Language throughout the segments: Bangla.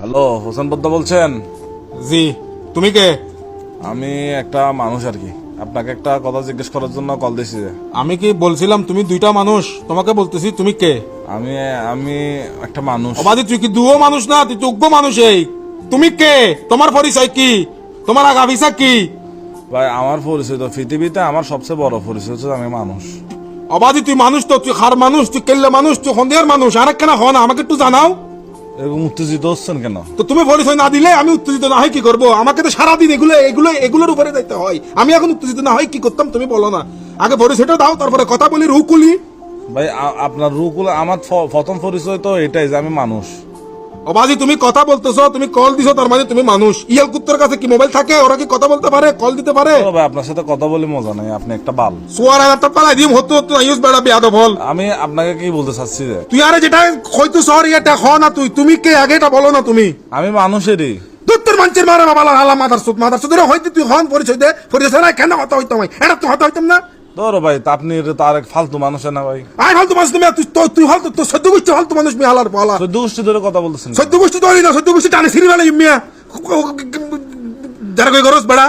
হ্যালো হোসেন বদ্দা বলছেন? জি তুমি কে? আমি একটা মানুষ আর কি। আপনাকে একটা কথা জিজ্ঞেস করার জন্য কল দিয়েছি যে। আমি কি বলছিলাম তুমি দুইটা মানুষ? তোমাকে বলতেছি তুমি কে? আমি আমি একটা মানুষ। অবাদি তুই কি দুও মানুষ না? তুই যোগ্য মানুষ এই। তুমি কে? তোমার পরিচয় কি? তোমার আগাভিসা কি? ভাই আমার পরিচয় তো পৃথিবীতে আমার সবচেয়ে বড় পরিচয় হচ্ছে আমি মানুষ। অবাদি তুই মানুষ তো তুই হার মানুষ তুই কেল্লে মানুষ তুই সন্দেহের মানুষ। আর কেন হন আমাকে একটু জানাও। এরকম উত্তেজিত হচ্ছেন কেন? তো তুমি পরিচয় না দিলে আমি উত্তেজিত না হয় কি করব? আমাকে তো সারাদিন এগুলো এগুলো এগুলোর উপরে দিতে হয়। আমি এখন উত্তেজিত না হয় কি করতাম তুমি বলো না। আগে পরিচয়টা দাও তারপরে কথা বলি রুকুলি। ভাই আপনার রুকুল আমার প্রথম পরিচয় তো এটাই যে আমি মানুষ। অবাজি তুমি কথা বলতেছো তুমি কল দিছো তার মানে তুমি মানুষ। ইয়াল কুত্তর কাছে কি মোবাইল থাকে? ওরা কি কথা বলতে পারে? কল দিতে পারে? ভাই আপনার সাথে কথা বলে মজা নাই আপনি একটা বাল। সোয়ার হাজার টাকা পালাই দিম হতো তো ইউজ বেড়া বেয়াদব হল। আমি আপনাকে কি বলতে চাচ্ছি যে? তুই আরে যেটা হয়তো শহর এটা হ না তুই তুমি কে আগে এটা বলো না তুমি। আমি মানুষেরই। তোর মানুষের মারা বাবা হালা মাদার সুদ মাদার সুদ হয়তো তুই হন পরিচয় দে পরিচয় না কেন হতো হইতাম এটা তো হতো হইতাম না। তোর ভাই তা আপনি তার এক ফালতু মানুষ না ভাই। আই হল তো মানুষ তুমি তুই তো- তুই হল তো সদ্য গোষ্ঠী হল তো মানুষ মিয়া হালার পালা। চোদ্দ গোষ্ঠী ধরে কথা বলতেছেন সদ্য গোষ্ঠী তো হলি না সদ্য গোষ্ঠী টানে সিঁড়ি বেলা মিয়া। যারা কই গরস বেড়া।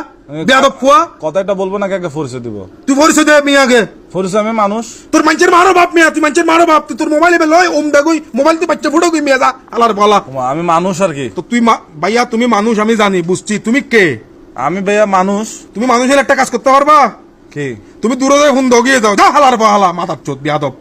বেয়াদব ফুয়া। কথাটা বলব না কাকে পরিচয় দিব? তুই পরিচয় দে মিয়া আগে পরিচয় আমি মানুষ। তোর মানুষের মারো বাপ মিয়া তুই মানুষের মারো বাপ। তুই তোর মোবাইলে লয় ওম দাগুই মোবাইল তুই বাচ্চা ফুটো গই মিয়া যা আলার বলা আমি মানুষ আর কি? তো তুই ভাইয়া তুমি মানুষ আমি জানি বুঝছি। তুমি কে? আমি ভাইয়া মানুষ। তুমি মানুষের একটা কাজ করতে পারবা? কি? তুমি দূরে ফোন দগিয়ে দাও যা হালার হালা মাথার চোদ বিয়াদব।